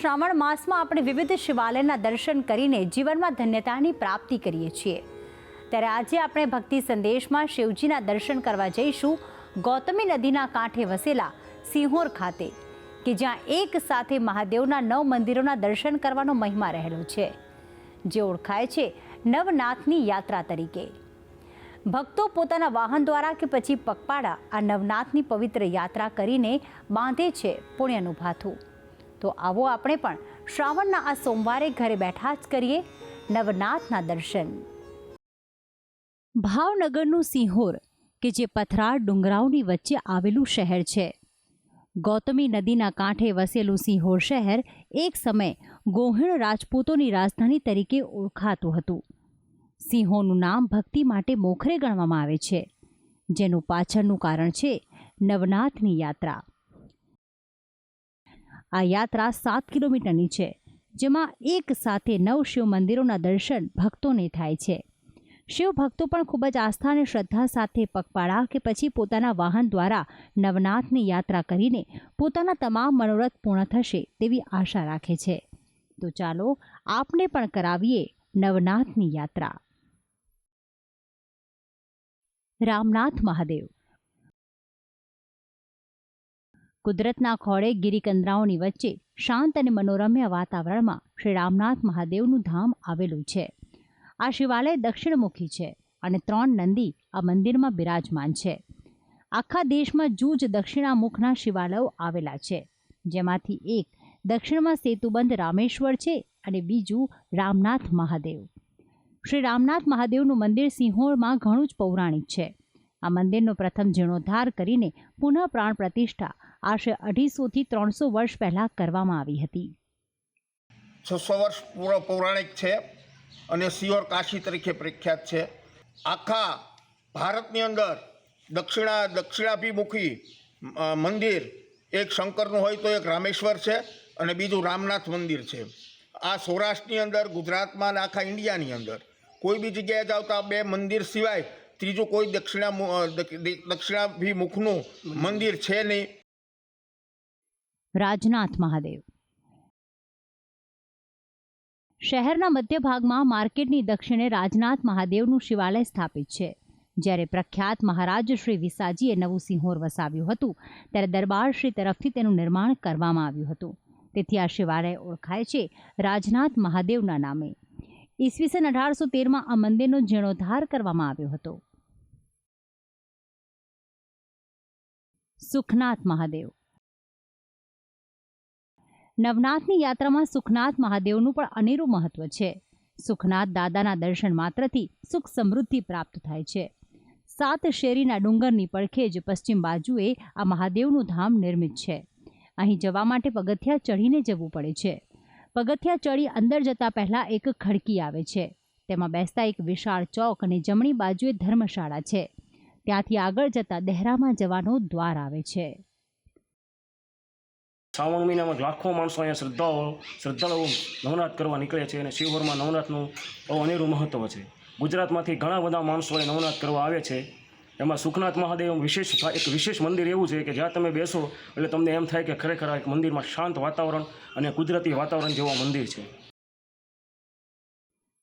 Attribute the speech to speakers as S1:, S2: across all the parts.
S1: શ્રાવણ માસમાં આપણે વિવિધ શિવાલયના દર્શન કરીને જીવનમાં ધન્યતાની પ્રાપ્તિ કરીએ છીએ. ત્યારે આજે આપણે ભક્તિ સંદેશમાં શિવજીના દર્શન કરવા જઈશું ગૌતમી નદીના કાંઠે વસેલા સિંહોર ખાતે, કે જ્યાં એક સાથે મહાદેવના નવ મંદિરોના દર્શન કરવાનો મહિમા રહેલો છે, જે ઓળખાય છે નવનાથની યાત્રા તરીકે. ભક્તો પોતાના વાહન દ્વારા કે પછી પગપાળા આ નવનાથની પવિત્ર યાત્રા કરીને બાંધે છે પુણ્યનું ભાથું. તો આવો આપણે પણ શ્રાવણના આ સોમવારે ઘરે બેઠા જ કરીએ નવનાથના દર્શન. ભાવનગરનું સિંહોર, કે જે પથરાળ ડુંગરાઓની વચ્ચે આવેલું શહેર છે. ગૌતમી નદીના કાંઠે વસેલું સિંહોર શહેર એક સમય ગોહિણ રાજપૂતોની રાજધાની તરીકે ઓળખાતું હતું. સિંહોનું નામ ભક્તિ માટે મોખરે ગણવામાં આવે છે, જેનું પાછળનું કારણ છે નવનાથની યાત્રા. આ યાત્રા સાત કિલોમીટરની છે, જેમાં એક સાથે નવ શિવ મંદિરોના દર્શન ભક્તોને થાય છે. શિવ ભક્તો પણ ખૂબ જ આસ્થા અને શ્રદ્ધા સાથે પગપાળા કે પછી પોતાના વાહન દ્વારા નવનાથની યાત્રા કરીને પોતાના તમામ મનોરથ પૂર્ણ થશે તેવી આશા રાખે છે. તો ચાલો આપને પણ કરાવીએ નવનાથની યાત્રા. રામનાથ મહાદેવ કુદરતના ખોળે ગિરિકંદરાઓની વચ્ચે શાંત અને મનોરમ્ય વાતાવરણમાં શ્રી રામનાથ મહાદેવનું ધામ આવેલું છે. આ શિવાલય દક્ષિણમુખી છે અને ત્રણ નંદી આ મંદિરમાં બિરાજમાન છે. આખા દેશમાં જૂજ દક્ષિણામુખના શિવાલયો આવેલા છે, જેમાંથી એક દક્ષિણમાં સેતુબંધ રામેશ્વર છે અને બીજું રામનાથ મહાદેવ. શ્રી રામનાથ મહાદેવનું મંદિર સિંહોળમાં ઘણું જ પૌરાણિક છે. આ મંદિરનો પ્રથમ જીર્ણોદ્ધાર કરીને પુનઃ પ્રાણ પ્રતિષ્ઠા આશરે અઢીસોથી ત્રણસો વર્ષ પહેલાં કરવામાં આવી હતી.
S2: છસો વર્ષ પૂર્વ પૌરાણિક છે અને સિયોર કાશી તરીકે પ્રખ્યાત છે. આખા ભારતની અંદર દક્ષિણા દક્ષિણાભિમુખી મંદિર, એક શંકરનું હોય તો એક રામેશ્વર છે અને બીજું રામનાથ મંદિર છે. આ સૌરાષ્ટ્રની અંદર, ગુજરાતમાં અને આખા ઇન્ડિયાની અંદર કોઈ બી જગ્યાએ જાઓ તો આ બે મંદિર સિવાય ત્રીજું કોઈ દક્ષિણા દક્ષિણાભિમુખનું મંદિર છે નહીં.
S1: રાજનાથ મહાદેવ. શહેરના મધ્ય ભાગમાં માર્કેટની દક્ષિણે રાજનાથ મહાદેવનું શિવાલય સ્થાપિત છે. જ્યારે પ્રખ્યાત મહારાજ શ્રી વિસાજીએ નવું સિંહોર વસાવ્યું હતું, ત્યારે દરબાર શ્રી તરફથી તેનું નિર્માણ કરવામાં આવ્યું હતું. તેથી આ શિવાલય ઓળખાય છે રાજનાથ મહાદેવના નામે. ઈસવીસન અઢારસો તેરમાં આ મંદિરનો જીર્ણોદ્ધાર કરવામાં આવ્યો હતો. સુખનાથ મહાદેવ. નવનાથની યાત્રામાં સુખનાથ મહાદેવનું પણ અનેરું મહત્વ છે. સુખનાથ દાદાના દર્શન માત્રથી સુખ સમૃદ્ધિ પ્રાપ્ત થાય છે. સાત શેરીના ડુંગરની પડખે જ પશ્ચિમ બાજુએ આ મહાદેવનું ધામ નિર્મિત છે. અહીં જવા માટે પગથિયા ચડીને જવું પડે છે. પગથિયા ચડી અંદર જતા પહેલા એક ખડકી આવે છે. તેમાં બેસતા એક વિશાળ ચોક અને જમણી બાજુએ ધર્મશાળા છે. ત્યાંથી આગળ જતા દહેરામાં જવાનો દ્વાર આવે છે.
S3: શ્રાવણ મહિનામાં લાખો માણસો અહીંયા શ્રદ્ધાઓ શ્રદ્ધાળુઓ નવનાથ કરવા નીકળે છે અને શિવહરમાં નવનાથનું બહુ અનેરું મહત્ત્વ છે. ગુજરાતમાંથી ઘણા બધા માણસો અહીં નવનાથ કરવા આવે છે. એમાં સુખનાથ મહાદેવ વિશેષ એક વિશેષ મંદિર એવું છે કે જ્યાં તમે બેસો એટલે તમને એમ થાય કે ખરેખર આ એક મંદિરમાં શાંત વાતાવરણ અને કુદરતી વાતાવરણ જેવું મંદિર છે.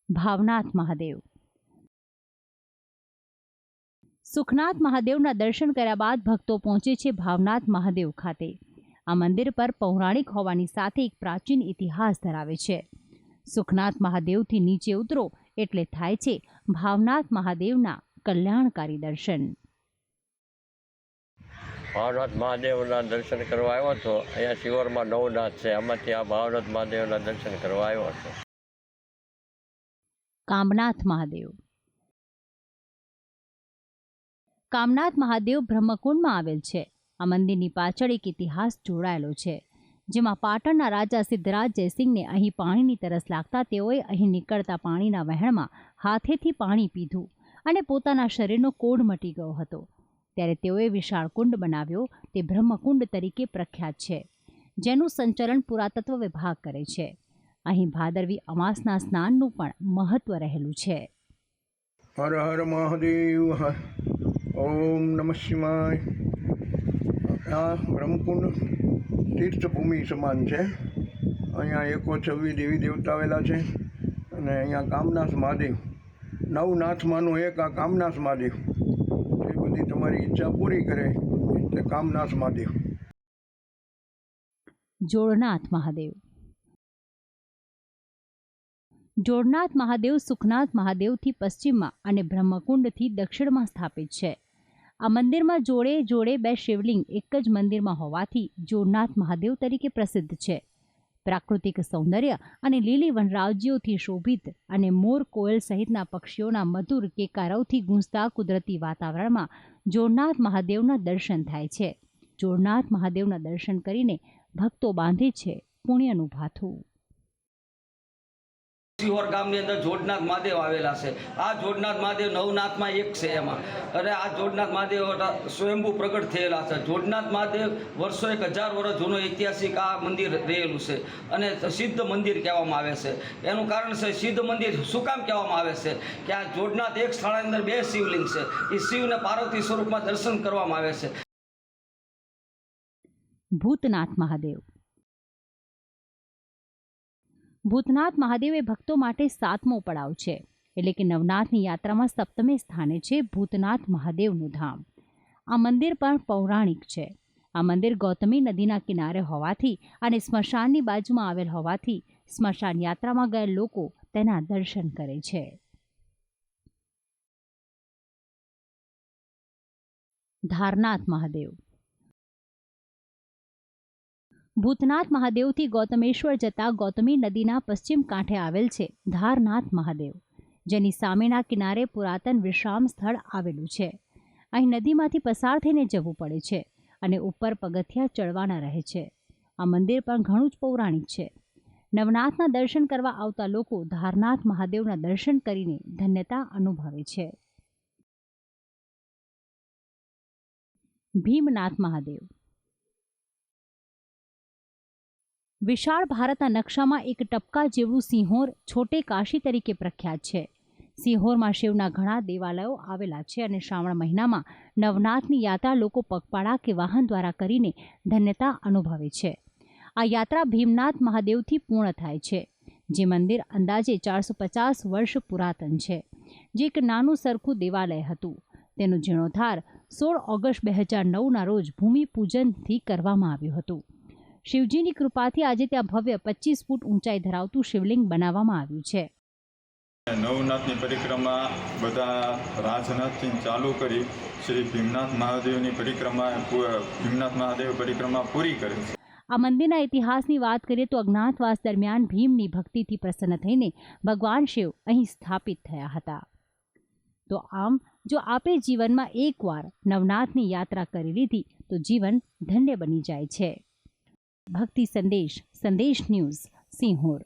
S1: ભાવનાથ મહાદેવ સુખનાથ મહાદેવના દર્શન કર્યા બાદ ભક્તો પહોંચે છે ભાવનાથ મહાદેવ ખાતે. આ મંદિર પર પૌરાણિક હોવાની સાથે એક પ્રાચીન ઇતિહાસ ધરાવે છે. સુખનાથ મહાદેવથી નીચે ઉતરો એટલે થાય છે ભાવનાથ મહાદેવના કલ્યાણકારી દર્શન.
S4: ભાવનાથ મહાદેવના દર્શન કરવા આવ્યો હતો અહીંયા શિવરમાં નવનાથ છે. આમાંથી આ ભાવનાથ મહાદેવના દર્શન કરવા આવ્યો હતો.
S1: કામનાથ મહાદેવ. કામનાથ મહાદેવ બ્રહ્મકુંડમાં આવેલ છે. આ મંદિરની પાછળ એક ઇતિહાસ જોડાયેલો છે, જેમાં પાટણના રાજા સિદ્ધરાજ જયસિંહને અહીં પાણીની તરસ લાગતા તેઓએ અહીં નીકળતા પાણીના વહેણમાં હાથેથી પાણી પીધું અને પોતાના શરીરનો કોઢ મટી ગયો હતો. ત્યારે તેઓએ વિશાળ કુંડ બનાવ્યો, તે બ્રહ્મકુંડ તરીકે પ્રખ્યાત છે, જેનું સંચાલન પુરાતત્વ વિભાગ કરે છે. અહીં ભાદરવી અમાસના સ્નાનનું પણ મહત્વ રહેલું છે.
S2: હર હર મહાદેવ ઓમ નમઃ શિવાય. આ બ્રહ્મકુંડ તીર્થભૂમિ સમાન છે.
S5: અહીંયા એકો છવ્વી દેવી દેવતા આવેલા છે અને અહીંયા કામનાથ મહાદેવ. નવનાથમાંનું એક આ કામનાથ મહાદેવ. એ બધી તમારી ઈચ્છા પૂરી કરે એટલે કામનાથ મહાદેવ.
S1: જોડનાથ મહાદેવ. જોડનાથ મહાદેવ સુખનાથ મહાદેવથી પશ્ચિમમાં અને બ્રહ્મકુંડથી દક્ષિણમાં સ્થાપિત છે. આ મંદિરમાં જોડે જોડે બે શિવલિંગ એક જ મંદિરમાં હોવાથી જોડનાથ મહાદેવ તરીકે પ્રસિદ્ધ છે. પ્રાકૃતિક સૌંદર્ય અને લીલી વનરાજીઓથી શોભિત અને મોર કોયલ સહિતના પક્ષીઓના મધુર કેકારવથી ગૂંજતા કુદરતી વાતાવરણમાં જોડનાથ મહાદેવના દર્શન થાય છે. જોડનાથ મહાદેવના દર્શન કરીને ભક્તો બાંધે છે પુણ્યનું ભાથું.
S6: સિહોર ગામની અંદર જોડનાથ મહાદેવ આવેલા છે. આ જોડનાથ મહાદેવ નવનાથમાં એક છે એમાં. અને આ જોડનાથ મહાદેવ સ્વયંભૂ પ્રગટ થયેલા છે. જોડનાથ મહાદેવ વર્ષો એક હજાર વર્ષ જૂનું ઐતિહાસિક આ મંદિર રહેલું છે અને સિદ્ધ મંદિર કહેવામાં આવે છે. એનું કારણ છે સિદ્ધ મંદિર શું કામ કહેવામાં આવે છે? કે આ જોડનાથ એક સ્થળની અંદર બે શિવલિંગ છે. એ શિવને પાર્વતી સ્વરૂપમાં દર્શન કરવામાં આવે છે.
S1: ભૂતનાથ મહાદેવ. ભૂતનાથ મહાદેવ એ ભક્તો માટે સાતમો પડાવ છે. એટલે કે નવનાથની યાત્રામાં સપ્તમે સ્થાને છે ભૂતનાથ મહાદેવનું ધામ. આ મંદિર પણ પૌરાણિક છે. આ મંદિર ગૌતમી નદીના કિનારે હોવાથી અને સ્મશાનની બાજુમાં આવેલ હોવાથી સ્મશાન યાત્રામાં ગયેલ લોકો તેના દર્શન કરે છે. ધારનાથ મહાદેવ ભૂતનાથ મહાદેવથી ગૌતમેશ્વર જતા ગૌતમી નદીના પશ્ચિમ કાંઠે આવેલ છે ધારનાથ મહાદેવ, જેની સામેના કિનારે પુરાતન વિશ્રામ સ્થળ આવેલું છે. અહીં નદીમાંથી પસાર થઈને જવું પડે છે અને ઉપર પગથિયા ચડવાના રહે છે. આ મંદિર પણ ઘણું જ પૌરાણિક છે. નવનાથના દર્શન કરવા આવતા લોકો ધારનાથ મહાદેવના દર્શન કરીને ધન્યતા અનુભવે છે. ભીમનાથ મહાદેવ વિશાળ ભારતના નકશામાં એક ટપકા જેવું સિંહોર છોટે કાશી તરીકે પ્રખ્યાત છે. સિંહોરમાં શિવના ઘણા દેવાલયો આવેલા છે અને શ્રાવણ મહિનામાં નવનાથની યાત્રા લોકો પગપાળા કે વાહન દ્વારા કરીને ધન્યતા અનુભવે છે. આ યાત્રા ભીમનાથ મહાદેવથી પૂર્ણ થાય છે, જે મંદિર અંદાજે ચારસો પચાસ વર્ષ પુરાતન છે, જે એક નાનું સરખું દેવાલય હતું. તેનો જીર્ણોદ્ધાર સોળ ઓગસ્ટ બે હજાર નવના રોજ ભૂમિપૂજનથી કરવામાં આવ્યું હતું. શિવજીની કૃપાથી આજે ત્યાં ભવ્ય પચીસ ફૂટ ઊંચાઈ ધરાવતું શિવલિંગ બનાવવામાં આવ્યું છે.
S7: નવનાથની પરિક્રમા બધા રાજનાથથી ચાલુ કરી શ્રી ભીમનાથ મહાદેવની પરિક્રમા ભીમનાથ મહાદેવ પરિક્રમા પૂરી કરી છે.
S1: આ મંદિરના ઇતિહાસની વાત કરીએ તો અજ્ઞાતવાસ દરમિયાન ભીમની ભક્તિથી પ્રસન્ન થઈને ભગવાન શિવ અહીં સ્થાપિત થયા હતા. તો આમ જો આપે જીવનમાં એકવાર નવનાથની યાત્રા કરી લીધી તો જીવન ધન્ય બની જાય છે. ભક્તિ સંદેશ સંદેશ ન્યૂઝ સિંહોર.